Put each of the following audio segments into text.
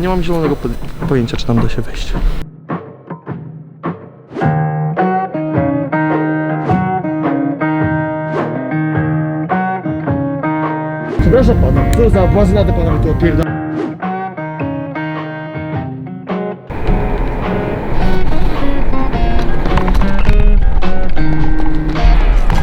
Nie mam zielonego po- pojęcia, czy tam da się wejść. Przepraszam pana, co za błazynadę pana mi tu opierda...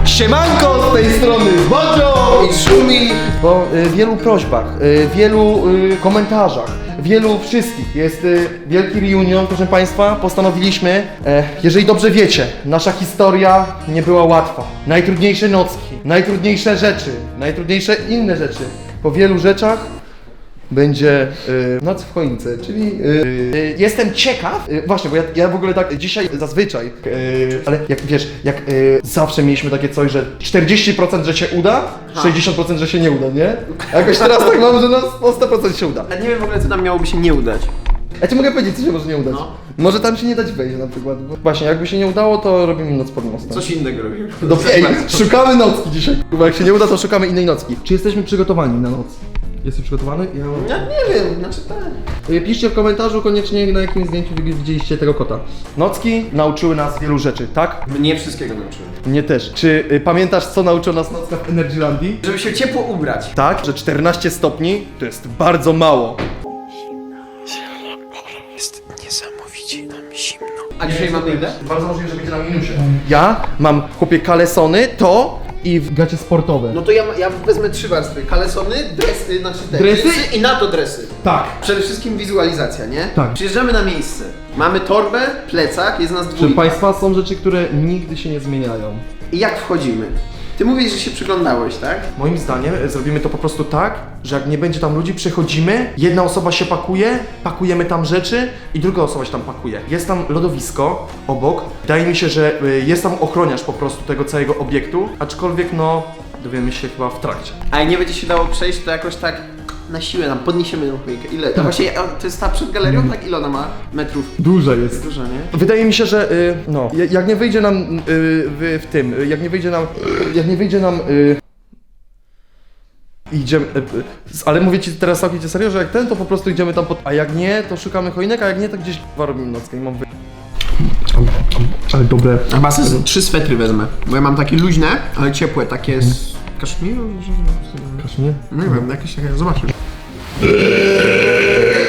Siemanko z tej strony Bodzio i Szumi Po y, wielu prośbach, y, wielu y, komentarzach, wielu wszystkich jest y, wielki reunion, proszę Państwa, postanowiliśmy, e, jeżeli dobrze wiecie, nasza historia nie była łatwa. Najtrudniejsze nocki, najtrudniejsze rzeczy, najtrudniejsze inne rzeczy. Po wielu rzeczach będzie y, noc w choince, czyli y, y, jestem ciekaw, y, właśnie, bo ja, ja w ogóle tak dzisiaj zazwyczaj, y, ale jak wiesz, jak y, zawsze mieliśmy takie coś, że 40% że się uda, 60% że się nie uda, nie? A jakoś teraz tak mam, że no, no 100% się uda. Ja nie wiem w ogóle co tam miałoby się nie udać. Ja ci mogę powiedzieć, co się może nie udać. No. Może tam się nie dać wejść na przykład. Bo właśnie, jakby się nie udało, to robimy noc pod mostem. Coś innego robimy. Dobrze, ej, szukamy nocki dzisiaj. Bo jak się nie uda, to szukamy innej nocki. Czy jesteśmy przygotowani na noc? Jesteś przygotowany? Ja... Ja nie wiem, znaczy tak. Y, Piszcie w komentarzu koniecznie na jakim zdjęciu wy- widzieliście tego kota. Nocki nauczyły nas wielu rzeczy, tak? Mnie wszystkiego nauczyłem. Mnie też. Czy y, pamiętasz co nauczył nas Nocka w Energylandii? Żeby się ciepło ubrać. Tak, że 14 stopni to jest bardzo mało. A dzisiaj mamy ile? Bardzo możliwe, że będzie na minusie. Ja mam chłopie kalesony, to i w gacie sportowe. No to ja, ja wezmę trzy warstwy. Kalesony, dresy, znaczy te, Dresy? i na to dresy. Tak. Przede wszystkim wizualizacja, nie? Tak. Przyjeżdżamy na miejsce. Mamy torbę, plecak, jest nas Proszę dwójka. Państwa, są rzeczy, które nigdy się nie zmieniają. I jak wchodzimy? Ty mówisz, że się przyglądałeś, tak? Moim zdaniem e, zrobimy to po prostu tak, że jak nie będzie tam ludzi, przychodzimy, jedna osoba się pakuje, pakujemy tam rzeczy i druga osoba się tam pakuje. Jest tam lodowisko obok. Wydaje mi się, że y, jest tam ochroniarz po prostu tego całego obiektu, aczkolwiek no dowiemy się chyba w trakcie. A jak nie będzie się dało przejść, to jakoś tak na siłę nam podniesiemy tą choinkę. Ile? Tak. To właśnie, a, to jest ta przed galerią, tak? Ile ona ma metrów? Duża jest. Dużo, nie? Wydaje mi się, że y, no, ja- jak nie wyjdzie nam y, w, w tym, y, jak nie wyjdzie nam, jak nie wyjdzie nam y, Idziemy, y, y, ale mówię ci teraz całkowicie serio, że jak ten, to po prostu idziemy tam pod... A jak nie, to szukamy choinek, a jak nie, to gdzieś chyba robimy nockę i mam wy... Ale dobre. A chyba sobie trzy swetry wezmę, bo ja mam takie luźne, ale ciepłe, takie z kaszmiru? Kaszmir? Nie wiem, jakieś takie, zobaczysz.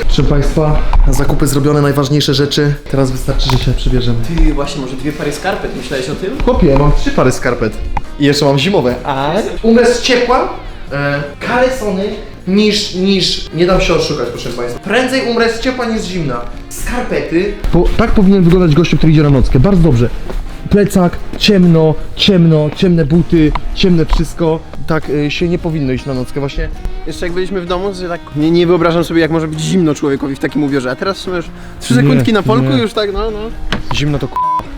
Proszę Państwa, zakupy zrobione, najważniejsze rzeczy. Teraz wystarczy, że się przybierzemy. Ty, właśnie, może dwie pary skarpet, myślałeś o tym? Chłopie, mam trzy pary skarpet. I jeszcze mam zimowe. A? Umrę z ciepła, e, kalesony, niż, niż... Nie dam się oszukać, proszę Państwa. Prędzej umrę z ciepła niż z zimna. Skarpety. tak powinien wyglądać gościu, który idzie na nockę. Bardzo dobrze. Plecak, ciemno, ciemno, ciemne buty, ciemne wszystko. Tak y, się nie powinno iść na nockę właśnie. Jeszcze jak byliśmy w domu, to tak nie, nie wyobrażam sobie, jak może być zimno człowiekowi w takim ubiorze, a teraz w sumie już trzy Nie, sekundki na polku nie. już tak, no, no. Zimno to k...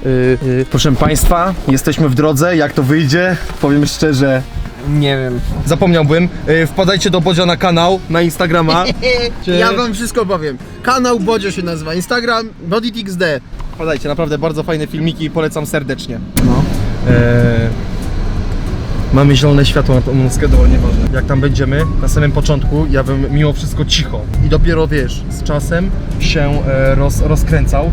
Y, y, proszę Państwa, jesteśmy w drodze, jak to wyjdzie, powiem szczerze, Nie wiem. zapomniałbym. Y, wpadajcie do Bodzia na kanał, na Instagrama. Ja wam wszystko powiem. Kanał Bodzio się nazywa, Instagram BodyTXD. Wpadajcie, naprawdę bardzo fajne filmiki, polecam serdecznie. No. E, mamy zielone światło na tą skedowo, nieważne. Jak tam będziemy, na samym początku, ja bym mimo wszystko cicho. I dopiero wiesz, z czasem się e, roz, rozkręcał.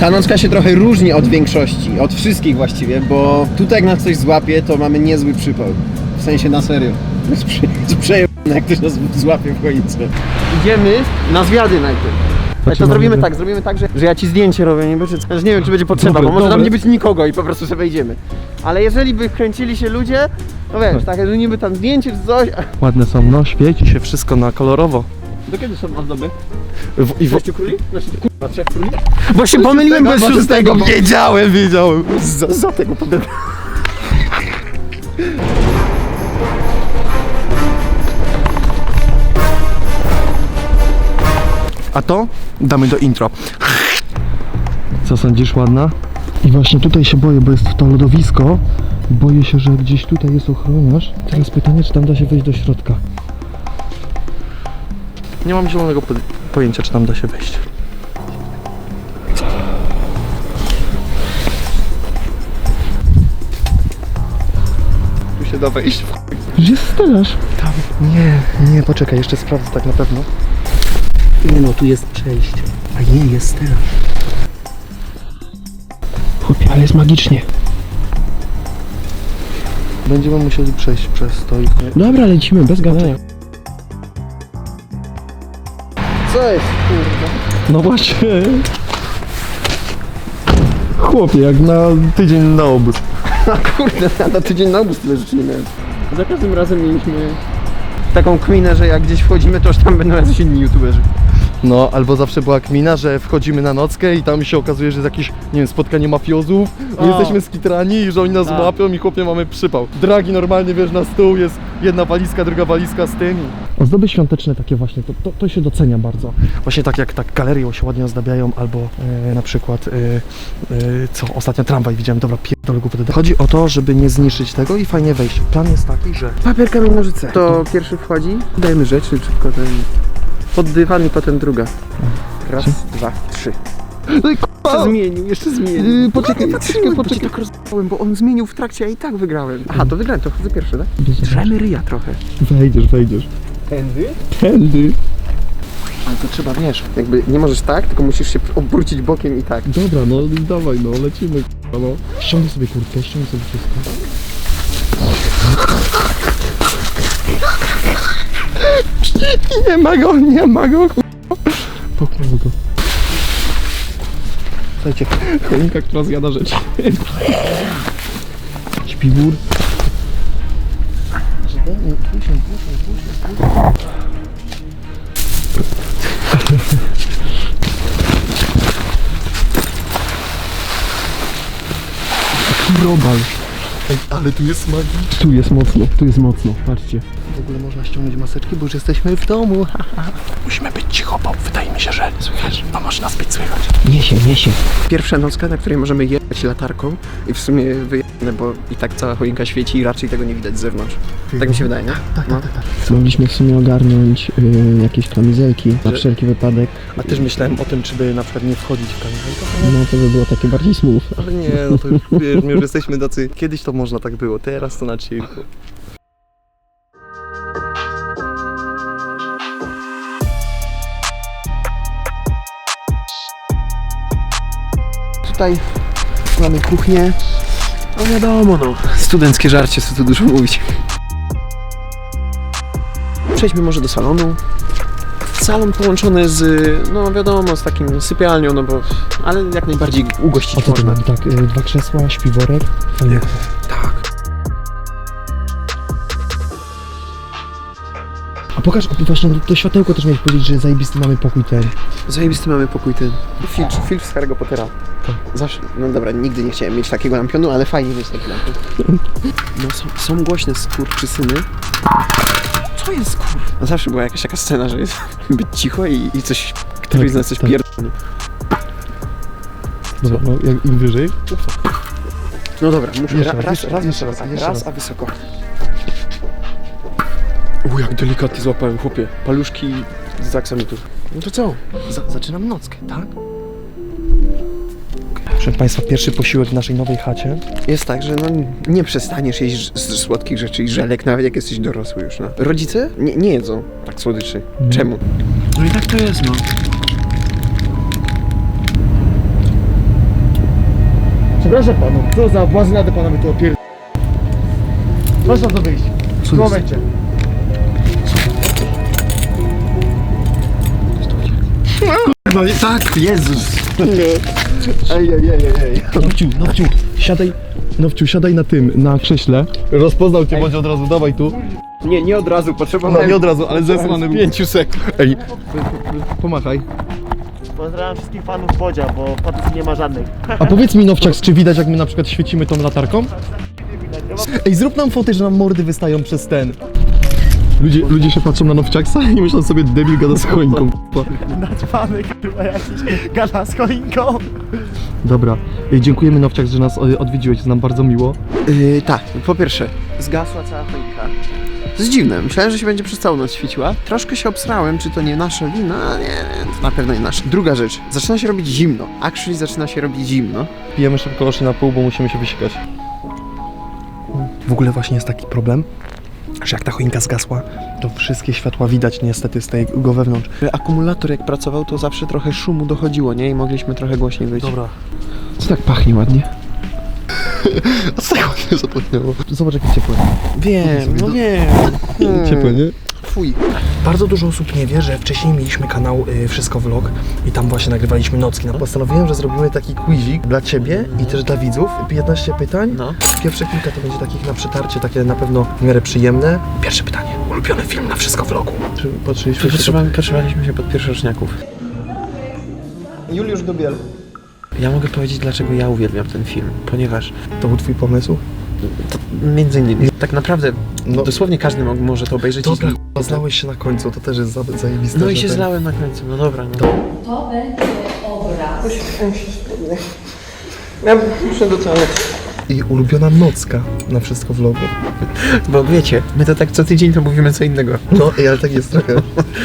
Ta nocka się trochę różni od większości, od wszystkich właściwie, bo tutaj jak nas coś złapie, to mamy niezły przypał. W sensie na serio. To jest prze- to jest przejebane, jak ktoś nas złapie w choince. Idziemy na zwiady najpierw. Ale to zrobimy tak, zrobimy tak, że, że ja ci zdjęcie robię, nie, będzie, że nie wiem czy będzie potrzeba, Dobra, bo może tam nie być nikogo i po prostu sobie wejdziemy. Ale jeżeli by kręcili się ludzie, to wiesz, tak, że niby tam zdjęcie czy coś. a- Ładne są, no, świeci się wszystko na kolorowo. Do kiedy są ozdoby? W, i w, Sześciu króli? Znaczy, kurwa, trzech króli? Właśnie pomyliłem bez szóstego, szóstego. bo- Wiedziałem, wiedziałem. Za, za tego potem. A to damy do intro. Co sądzisz, ładna? I właśnie tutaj się boję, bo jest to lodowisko. Boję się, że gdzieś tutaj jest ochroniarz. Teraz pytanie, czy tam da się wejść do środka. Nie mam zielonego po- pojęcia, czy tam da się wejść. Tu się da wejść. Gdzie strzelasz? Tam. Nie, nie, poczekaj, jeszcze sprawdzę tak na pewno. Nie no, tu jest przejście. A nie, jest stela. Chłopie, ale jest magicznie. Będziemy musieli przejść przez to i... Dobra, lecimy, bez gadania. Co jest, kurwa? No właśnie. Chłopie, jak na tydzień na obóz. Kurde, ja na tydzień na obóz tyle rzeczy nie miałem. Za każdym razem mieliśmy taką kminę, że jak gdzieś wchodzimy, to już tam będą jacyś inni youtuberzy. No, albo zawsze była kmina, że wchodzimy na nockę i tam się okazuje, że jest jakieś, nie wiem, spotkanie mafiozów, my O. jesteśmy skitrani i że oni nas Tak. łapią i chłopie mamy przypał. Dragi normalnie, wiesz, na stół jest jedna walizka, druga walizka z tym i... Ozdoby świąteczne takie właśnie, to, to, to się docenia bardzo. Właśnie tak jak tak galerie się ładnie ozdabiają, albo e, na przykład, e, e, co ostatnio tramwaj widziałem, dobra, pierdolę głupotę. Chodzi o to, żeby nie zniszczyć tego i fajnie wejść. Plan jest taki, że Papier, kamień, nożyce. To pierwszy wchodzi, dajemy rzeczy, szybko ten... Pod dywan i potem druga. Raz, dwa, trzy. No i Jeszcze zmienił, jeszcze zmienił. Yy, poczekaj, poczekaj, poczekaj. poczekaj. tak rozbałem, bo on zmienił w trakcie, a i tak wygrałem. Aha, to wygrałem, to chodzę pierwszy, tak? Drzemy ryja trochę. Wejdziesz, wejdziesz. Tędy? Tędy. Ale to trzeba, wiesz, jakby nie możesz tak, tylko musisz się obrócić bokiem i tak. Dobra, no dawaj, no lecimy, k***a, no. Ściągnij sobie kurtkę, ściągnij sobie wszystko. Nie ma go, nie ma go. Poknął go. Słuchajcie, Choinka, która zjada rzeczy. Śpiwór. Robal. Ej, ale tu jest magicznie. Tu jest mocno, tu jest mocno, patrzcie. W ogóle można ściągnąć maseczki, bo już jesteśmy w domu. Musimy być cicho, bo wydaje mi się, że słychać. No może nas być słychać. Niesie, niesie. Pierwsza nocka, na której możemy jechać latarką i w sumie wyjechane, bo i tak cała choinka świeci i raczej tego nie widać z zewnątrz. Tak mi się wydaje, nie? Tak, no. tak, tak. Mogliśmy w sumie ogarnąć y, jakieś kamizelki na Że- wszelki wypadek. A też myślałem o tym, czy by na przykład nie wchodzić w kamizelkę. No to by było takie bardziej smooth. Ale nie, no to już, wiesz, my już jesteśmy tacy... Kiedyś to można tak było, teraz to na chillku. Tutaj mamy kuchnię. No wiadomo, no. Studenckie żarcie, co tu dużo mówić. Przejdźmy może do salonu. Salon połączony z, no wiadomo, z takim sypialnią, no bo, ale jak najbardziej ugościć można. Tak, y, dwa krzesła, śpiworek. Fajnie. Pokaż, właśnie to światełko też miałeś powiedzieć, że zajebisty mamy pokój ten. Zajebisty mamy pokój ten. Film, film z Harry'ego Pottera. Zawsze, no dobra, nigdy nie chciałem mieć takiego lampionu, ale fajnie mieć taki lampion. No są, są głośne skurczysyny. Co jest kur... No zawsze była jakaś taka scena, że jest być cicho i, i coś, któryś z nas coś tak. pierdolnie. Dobra, no jak im wyżej. No dobra, muszę Jeszcze ra, raz, raz, raz, jeszcze tak, raz. raz, a wysoko. U, jak delikatnie złapałem, chłopie. Paluszki z aksamitu. No to co? Za, zaczynam nockę, tak? Proszę Państwa, pierwszy posiłek w naszej nowej chacie. Jest tak, że no nie przestaniesz jeść z, z słodkich rzeczy i żelek, nawet jak jesteś dorosły już, no. Rodzice nie, nie jedzą tak słodyczy. Czemu? No i tak to jest, no. Przepraszam panu, co za błazynadę pana mi tu opier... Proszę to wyjść. W tym momencie. No i tak, Jezus. Ej, ej, ej, ej. Nowciu, Nowciu, siadaj, Nowciu, siadaj na tym, na krześle. Rozpoznał cię, bądź od razu, dawaj tu. Nie, nie od razu, potrzebowałem... No nie od razu, ale zesłany był. pięciu sekund. Ej, pomachaj. Pozdrawiam wszystkich fanów Bodzia, bo patów nie ma żadnej. A powiedz mi, Nowciak, czy widać, jak my na przykład świecimy tą latarką? Ej, zrób nam fotę, że nam mordy wystają przez ten. Ludzie, ludzie się patrzą na Nowciaksa i myślą sobie, debil gada z choinką. Naćpany chyba jakiś gada z choinką. Dobra, Ej, dziękujemy Nowciak, że nas e, odwiedziłeś, jest nam bardzo miło. Yy, tak, po pierwsze, zgasła cała choinka. To jest dziwne, myślałem, że się będzie przez całą noc świeciła. Troszkę się obsrałem, czy to nie nasza wina, nie, nie, to na pewno nie nasza. Druga rzecz, zaczyna się robić zimno. Actually zaczyna się robić zimno. Pijemy szybko oczy na pół, bo musimy się wysikać. W ogóle właśnie jest taki problem, że jak ta choinka zgasła, to wszystkie światła widać niestety z tego wewnątrz. Akumulator jak pracował, to zawsze trochę szumu dochodziło, nie? I mogliśmy trochę głośniej wyjść. Dobra. Co tak pachnie ładnie? A z tego nie zapomniało. Zobacz jakie ciepłe. Wiem, no wiem. Ciepłe, nie? Fuj. Bardzo dużo osób nie wie, że wcześniej mieliśmy kanał y, Wszystko Vlog i tam właśnie nagrywaliśmy nocki. No, postanowiłem, że zrobimy taki quizik dla Ciebie i też dla widzów. 15 pytań. No. Pierwsze kilka to będzie takich na przetarcie, takie na pewno w miarę przyjemne. Pierwsze pytanie. Ulubiony film na Wszystko Vlogu. Czy Patrzyliśmy się Potrzeba, potrzebowaliśmy się pod pierwszoczniaków. Juliusz Dubiel. Ja mogę powiedzieć, dlaczego ja uwielbiam ten film. Ponieważ To był Twój pomysł? To między innymi, tak naprawdę No. dosłownie każdy mo- może to obejrzeć Dobra, i... k***a, zlałeś się na końcu, to też jest za, zajebiste. No i że się ten- zlałem na końcu, no dobra, no. To będzie obraz. I ulubiona nocka na Wszystko Vlogu. Bo wiecie, my to tak co tydzień to mówimy co innego. No, ej, ale tak jest trochę.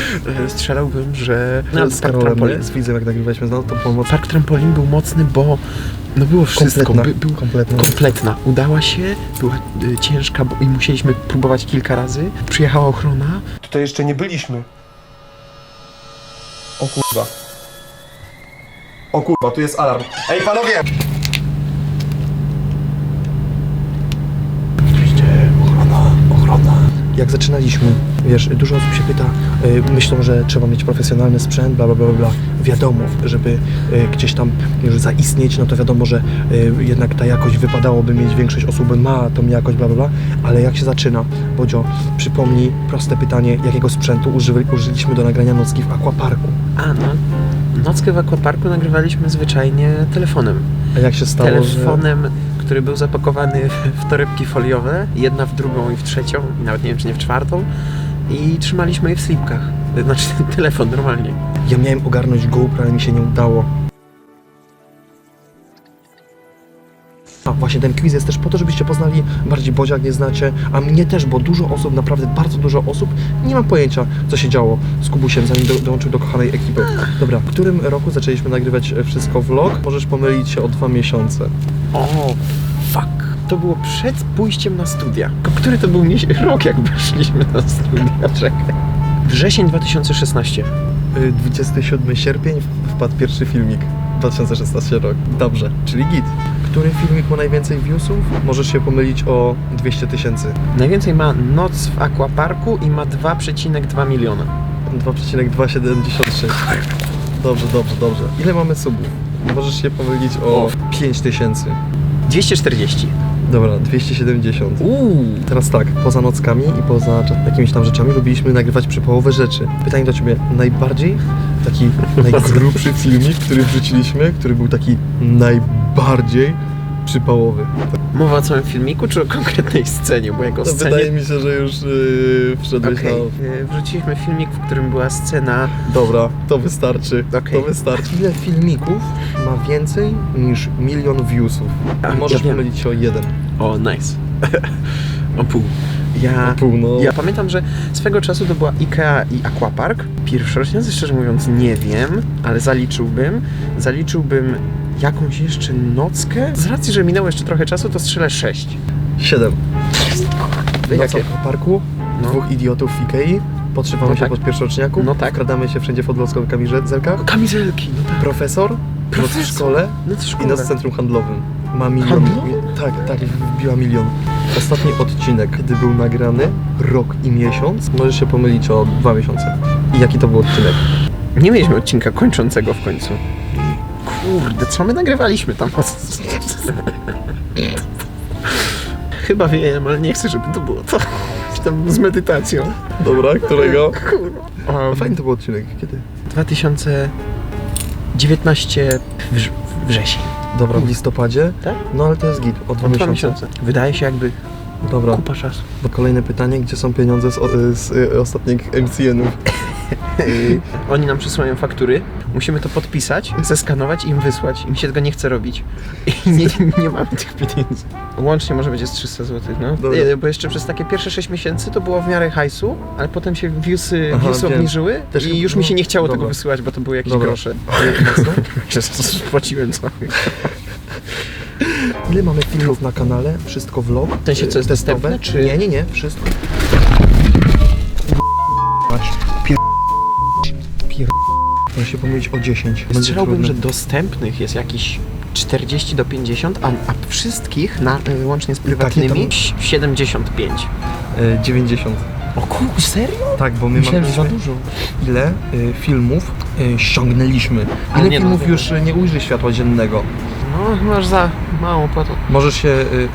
Strzelałbym, że... No, z park trampolin. z widzem, jak nagrywaliśmy, no to pomoc Park trampolin był mocny, bo no było wszystko. kompletna. By, był kompletna. kompletna. Udała się, była y, ciężka bo, i musieliśmy próbować kilka razy. Przyjechała ochrona. Tutaj jeszcze nie byliśmy. O kurwa. O kurwa, tu jest alarm. Ej, panowie! Oczywiście, ochrona, ochrona. Jak zaczynaliśmy, wiesz, dużo osób się pyta, y, myślą, że trzeba mieć profesjonalny sprzęt, bla, bla, bla, bla. Wiadomo, żeby y, gdzieś tam już zaistnieć, no to wiadomo, że y, jednak ta jakość wypadałoby mieć, większość osób ma tą jakość, bla, bla, bla, ale jak się zaczyna? Bodzio, przypomnij proste pytanie, jakiego sprzętu użyli, użyliśmy do nagrania nocki w aquaparku? A no, nockę w aquaparku nagrywaliśmy zwyczajnie telefonem. A jak się stało, że... który był zapakowany w, torebki foliowe, jedna w drugą i w trzecią, nawet nie wiem czy nie w czwartą. I trzymaliśmy je w slipkach. Znaczy telefon normalnie. Ja miałem ogarnąć GoPro, ale mi się nie udało. Właśnie ten quiz jest też po to, żebyście poznali bardziej Bodzia, jak nie znacie, a mnie też, bo dużo osób, naprawdę bardzo dużo osób nie ma pojęcia, co się działo z Kubusiem, zanim do, dołączył do kochanej ekipy. Dobra, w którym roku zaczęliśmy nagrywać wszystko vlog? Możesz pomylić się o dwa miesiące. O, fuck. To było przed pójściem na studia. Który to był rok, jak weszliśmy na studia? Czekaj. Wrzesień 2016. Y, 27 sierpień w- wpadł pierwszy filmik. 2016 rok. Dobrze, czyli git. Który filmik ma najwięcej viewsów? Możesz się pomylić o 200 tysięcy. Najwięcej ma Noc w Aquaparku i ma 2,2 miliona. 2,276. Dobrze, dobrze, dobrze. Ile mamy subów? Możesz się pomylić o 5000. 240. Dobra, 270. Uuu. Teraz tak, poza nockami i poza jakimiś tam rzeczami lubiliśmy nagrywać przypołowe rzeczy. Pytanie do Ciebie, najbardziej taki najgrubszy filmik, który wrzuciliśmy, który był taki najbardziej przypałowy. Mowa o całym filmiku, czy o konkretnej scenie? Bo jako To scenie... wydaje mi się, że już yy, wszedłeś Okej, na... y, wrzuciliśmy filmik, w którym była scena... Dobra, to wystarczy. Okej. To wystarczy. Ile filmików ma więcej niż milion viewsów? A, możesz ja pomylić się o jeden. O, nice. o pół. Ja... Ja pamiętam, że swego czasu to była IKEA i Aquapark. Pierwszorocznicy, szczerze mówiąc, nie wiem, ale zaliczyłbym. Zaliczyłbym jakąś jeszcze nockę. Z racji, że minęło jeszcze trochę czasu, to strzelę 6. Siedem. Jakie? Jakie? w parku, No. dwóch idiotów w Ikei, podtrzymamy No się tak. pod pierwszoczniaku, No tak. wkradamy się wszędzie w odlotkowych kamizelkach, Kamizelki, no tak. profesor, noc w Profesor. szkole No to i szkoda. noc w centrum handlowym. Ma milion. Handlowym? Tak, tak, wbiła milion. Ostatni odcinek, gdy był nagrany, rok i miesiąc, możesz się pomylić o dwa miesiące. I jaki to był odcinek? Nie mieliśmy odcinka kończącego w końcu. Kurde, co my nagrywaliśmy tam? Chyba wiem, ale nie chcę, żeby to było to. Tam z medytacją. Dobra, którego? Kurwa. No fajny to był odcinek, kiedy? 2019 wrz- wrzesień. Dobra, w listopadzie? Tak? No ale to jest git, o dwa, Dwa miesiące. miesiące. Wydaje się jakby Dobra, kupa czasu. bo kolejne pytanie, gdzie są pieniądze z, o- z y, ostatnich MCN-ów? Oni nam przysyłają faktury, musimy to podpisać, zeskanować i im wysłać. Im się tego nie chce robić. I nie, nie mamy tych pieniędzy. Łącznie może będzie z 300 zł, no. Dobra. Nie, bo jeszcze przez takie pierwsze 6 miesięcy to było w miarę hajsu, ale potem się viewsy, Aha, viewsy wiem. obniżyły Też i już mi się nie chciało tego dobra. wysyłać, bo to były jakieś Dobra. grosze. Spłaciłem cały. Ile mamy filmów na kanale? Wszystko vlog? W sensie, co jest Testowe? dostępne, czy- Nie, nie, nie, wszystko. Może się pomylić o 10. Będzie Strzelałbym, że dostępnych jest jakieś 40 do 50, a, a wszystkich, na, y, łącznie z prywatnymi, to- 75. E, 90. O kurczę, serio? Tak, bo my Myślałem, że za mamy dużo. ile y, filmów y, ściągnęliśmy. Ile nie, no, filmów to- już y, nie ujrzy światła dziennego. No, masz za mało płatą. Możesz się... Y,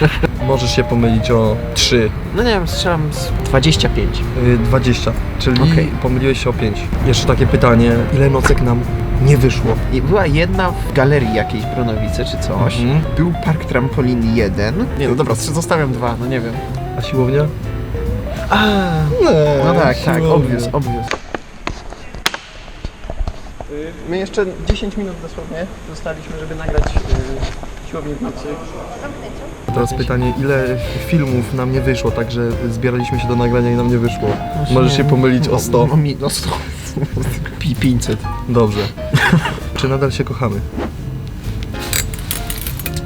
możesz się pomylić o 3, No nie wiem, strzelam z 25. y, 20, czyli Okej. pomyliłeś się o 5. Jeszcze takie pytanie, ile nocek nam nie wyszło? I była jedna w galerii jakiejś Bronowice czy coś. Mhm. Był park trampolin jeden. Nie no dobra, zostawiam dwa, no nie wiem. A siłownia? A, Nie, no tak, tak, obvious, obvious. My jeszcze 10 minut dosłownie zostaliśmy, żeby nagrać yy, nocy. Teraz pytanie, ile filmów nam nie wyszło, także zbieraliśmy się do nagrania i nam nie wyszło. Możesz się pomylić o 100. O, mi, o 100. Pi 500. Dobrze. Czy nadal się kochamy?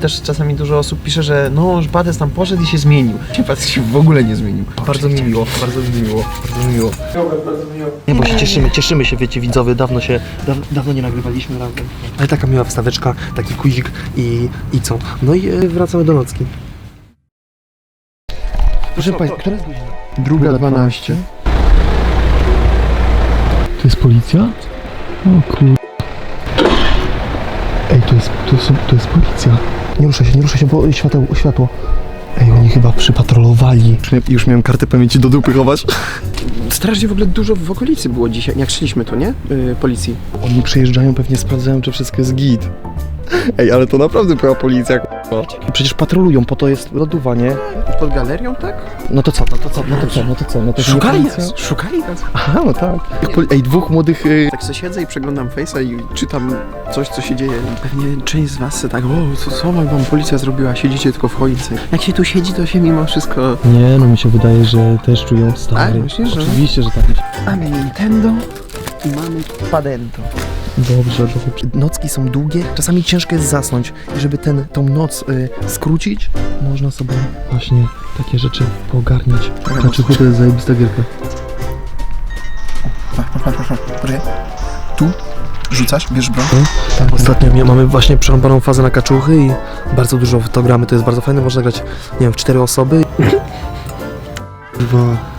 Też czasami dużo osób pisze, że no, że Bades tam poszedł i się zmienił. Ciepacek się w ogóle nie zmienił. Bardzo mi miło, bardzo mi miło, bardzo mi miło. Nie, bo się cieszymy, cieszymy się, wiecie, widzowie, dawno się, daw, dawno nie nagrywaliśmy razem. Ale taka miła wstaweczka, taki kuzik i, i co? No i e, wracamy do nocki. Proszę Państwa, która jest godzina? Druga 12. To jest policja? O kur... Ej, to jest, to jest, policja. Nie ruszaj się, nie ruszaj się, bo świateł, światło. Ej, oni chyba przypatrolowali. Już miałem kartę pamięci do dupy chować. Strasznie w ogóle dużo w okolicy było dzisiaj, jak szliśmy tu, nie? Yy, policji. Oni przyjeżdżają, pewnie sprawdzają, czy wszystko jest git. Ej, ale to naprawdę była policja. Przecież patrolują, po to jest lądowanie. Pod galerią, tak? No to co, no to co, no to co, no to co, no to nie Szukali nas, szukali nas. Aha, no tak. Ej, dwóch młodych... Y... Tak sobie siedzę i przeglądam Face'a i czytam coś, co się dzieje. Pewnie część z was se tak, o, co, co wam policja zrobiła, siedzicie tylko w choince. Jak się tu siedzi, to się mimo wszystko... Nie, no mi się wydaje, że też czują stary. Tak, myślisz, że- Oczywiście, że tak. Mamy Nintendo i mamy Padento. Dobrze, dobrze. Nocki są długie, czasami ciężko jest zasnąć. I żeby ten, tą noc y, skrócić, Można sobie właśnie takie rzeczy poogarniać. Znaczy, to jest zajebista gierka. Poczekaj. Tu rzucasz, bierz broń. Tak, ostatnio mia- mamy właśnie przerąbaną fazę na kaczuchy i bardzo dużo w to gramy, to jest bardzo fajne, można grać, nie wiem, w cztery osoby. Dwa.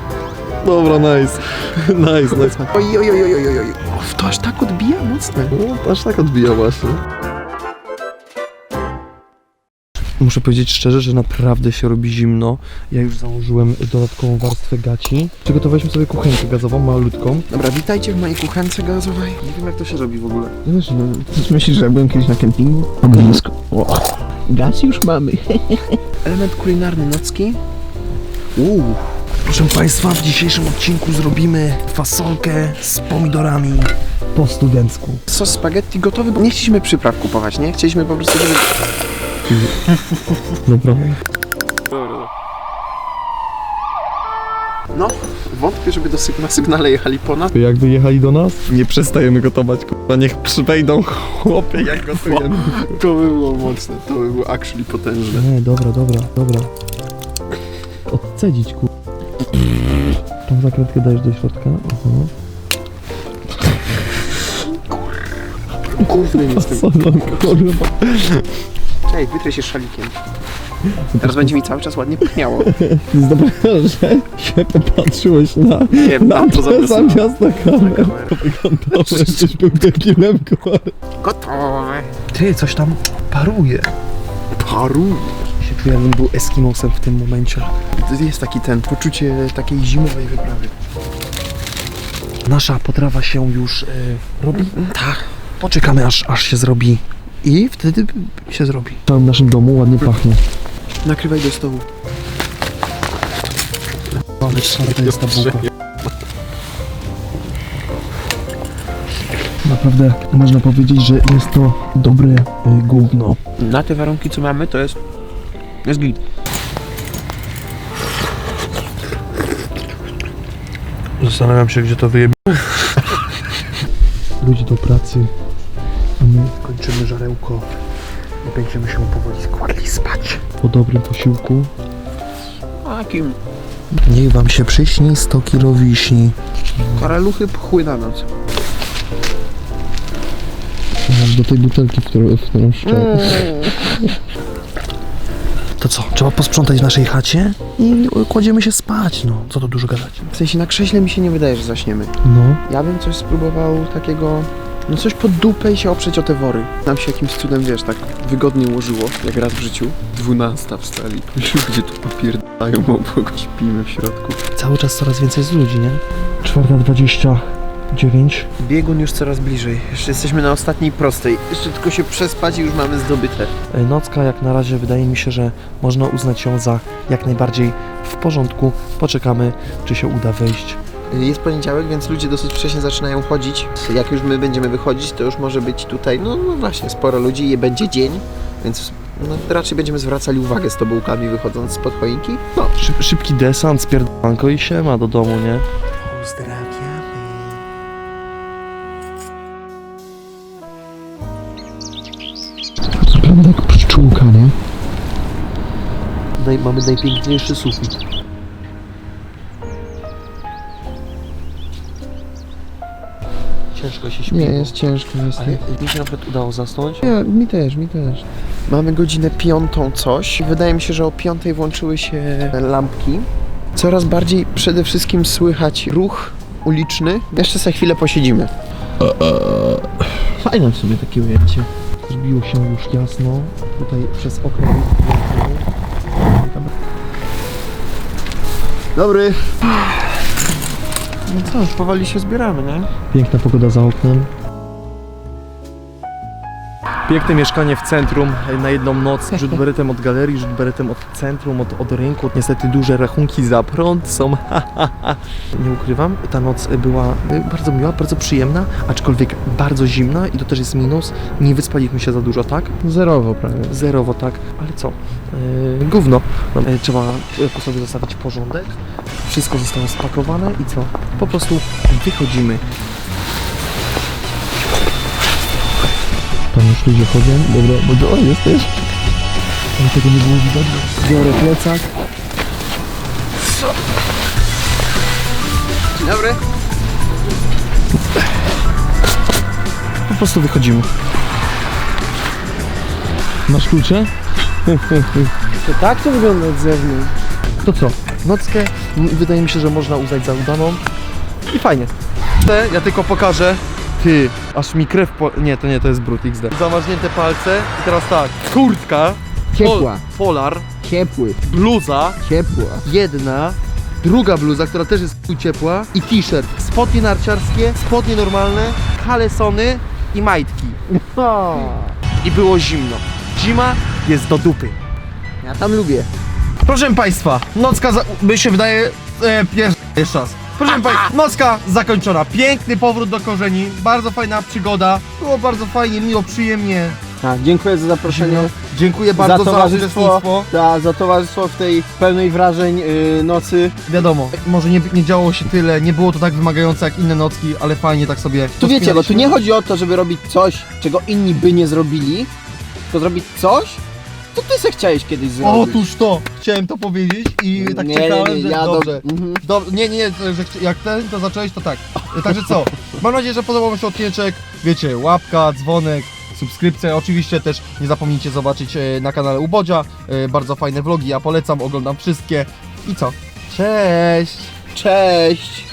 Dobra, nice. Nice, nice. Oj, oj, oj, oj, oj, oj. O, to aż tak odbija mocno. No, aż tak odbija właśnie. Muszę powiedzieć szczerze, że naprawdę się robi zimno. Ja już założyłem dodatkową warstwę gaci. Przygotowaliśmy sobie kuchenkę gazową, malutką. Dobra, witajcie w mojej kuchence gazowej. Nie wiem jak to się robi w ogóle. Wiesz, no, myślisz, że ja byłem kiedyś na kempingu? Ognisko. O, Gaz już mamy. Element kulinarny nocki. Uuu. Proszę Państwa, w dzisiejszym odcinku zrobimy fasolkę z pomidorami po studencku. Sos spaghetti gotowy, bo nie chcieliśmy przypraw kupować, nie? Chcieliśmy po prostu, żeby... Dobra. No, wątpię, żeby do syg- na sygnale jechali po nas. Jakby jechali do nas? Nie przestajemy gotować, kurwa, niech przywejdą chłopie, jak gotujemy. To by było mocne, to by było actually potężne. Nie, dobra, dobra, dobra. Odcedzić, kur... Tą zakrętkę dajesz do środka. Aha. Nie jestem. Kurwa. Ej, wytrę się szalikiem. Teraz będzie mi cały czas ładnie pachniało. To jest dobre, że się popatrzyłeś na... Nie, Na na to to zamiast... zamiast na kamerę. To wyglądało, jakbyś był debilem, kurwa. Gotowe. Ty, coś tam paruje. Paru. się czuję, jakbym był Eskimosem w tym momencie. To jest taki ten, poczucie takiej zimowej wyprawy. Nasza potrawa się już y, robi. Tak. Poczekamy aż, aż się zrobi. I wtedy się zrobi. W całym naszym domu ładnie pachnie. Nakrywaj do stołu. Ale twarda jest ta bułka. Naprawdę można powiedzieć, że jest to dobre y, gówno. Na te warunki, co mamy, to jest... Jest git. Zastanawiam się, gdzie to wyjebie. Ludzi do pracy. A my Kończymy żarełko i będziemy się powoli składli spać. po dobrym posiłku Takim. Niech wam się przyśni 100 kilo wiśni. Karaluchy pchły na noc. Do tej butelki, w którą, w którą. To co, trzeba posprzątać w naszej chacie i kładziemy się spać, no. Co to dużo gadać. W sensie na krześle mi się nie wydaje, że zaśniemy. No. Ja bym coś spróbował takiego, no coś pod dupę i się oprzeć o te wory. Nam się jakimś cudem, wiesz, tak wygodnie ułożyło, jak raz w życiu. Dwunasta wstali. Ludzie tu popierdają obok, śpimy w środku. Cały czas coraz więcej z ludzi, nie? Czwarta dwadzieścia dziewięć. Biegun już coraz bliżej. Jeszcze jesteśmy na ostatniej prostej. Jeszcze tylko się przespać i już mamy zdobyte. E, Nocka jak na razie wydaje mi się, że można uznać ją za jak najbardziej w porządku. Poczekamy, czy się uda wejść. Jest poniedziałek, więc ludzie dosyć wcześnie zaczynają chodzić. Jak już my będziemy wychodzić, to już może być tutaj, no, no właśnie, sporo ludzi i będzie dzień, więc no, raczej będziemy zwracali uwagę z tobułkami wychodząc spod choinki. No, Szyb, szybki desant, spierdanko i siema do domu, nie? pozdrawiamy. Pszczółka, nie? Naj, mamy najpiękniejszy sufit. Ciężko się śpi. Nie, jest ciężko, jest. Ale mi się na przykład udało zasnąć. Nie, mi też, mi też. Mamy godzinę piątą coś. Wydaje mi się, że o piątej włączyły się lampki. Coraz bardziej przede wszystkim słychać ruch uliczny. Jeszcze za chwilę posiedzimy. Fajne w sobie takie ujęcie. Zrobiło się już jasno. Tutaj przez okno. Dobry. No co, już powoli się zbieramy, nie? Piękna pogoda za oknem. Piękne mieszkanie w centrum na jedną noc. Rzut beretem od galerii, rzut beretem od centrum, od, od rynku. Niestety duże rachunki za prąd są. Nie ukrywam, ta noc była y, bardzo miła, bardzo przyjemna, aczkolwiek bardzo zimna i to też jest minus. Nie wyspaliśmy się za dużo, tak? Zerowo prawie. Zerowo, tak. Ale co? Yy, gówno. No, yy, trzeba po sobie zostawić porządek. Wszystko zostało spakowane i co? Po prostu wychodzimy. Tam już ludzie chodzą. Dobra, bo o, jesteś? Ale tego nie było widać. Biorę plecak. Dzień dobry. Po prostu wychodzimy. Masz klucze? To tak to wygląda od zewnątrz. To co? Nockę m, wydaje mi się, że można uznać za udaną. I fajnie. Te, ja tylko pokażę. Ty, aż mi krew po... Nie, to nie, to jest brud XD. Zamarznięte palce i teraz tak. Kurtka. Ciepła. Pol, polar. Ciepły, Bluza. ciepła. Jedna. Druga bluza, która też jest tu ciepła. I t-shirt. Spodnie narciarskie, spodnie normalne, kalesony i majtki. I było zimno. Zima jest do dupy. Ja tam lubię. Proszę Państwa, nocka, za, by się wydaje, e, jeszcze raz. Proszę Państwa, nocka zakończona. Piękny powrót do korzeni, bardzo fajna przygoda. Było bardzo fajnie, miło, przyjemnie. Tak, dziękuję za zaproszenie. Dziękuję bardzo za, towarzystwo, uczestnictwo. za, za towarzystwo w tej pełnej wrażeń yy, nocy. Wiadomo, może nie, nie działo się tyle, nie było to tak wymagające jak inne nocki, ale fajnie tak sobie Tu wiecie, bo tu nie chodzi o to, żeby robić coś, czego inni by nie zrobili, tylko zrobić coś, co ty se chciałeś kiedyś zrobić. Otóż to, chciałem to powiedzieć i tak nie, czekałem, nie, że ja dobrze. Do... Mhm. Dob- nie, nie, że chci- jak ten to zacząłeś, to tak. Także co? Mam nadzieję, że podobał Wam się odcinek. Wiecie, łapka, dzwonek, subskrypcja. Oczywiście też nie zapomnijcie zobaczyć e, na kanale Ubodzia. E, Bardzo fajne vlogi, ja polecam, oglądam wszystkie. I co? Cześć! Cześć!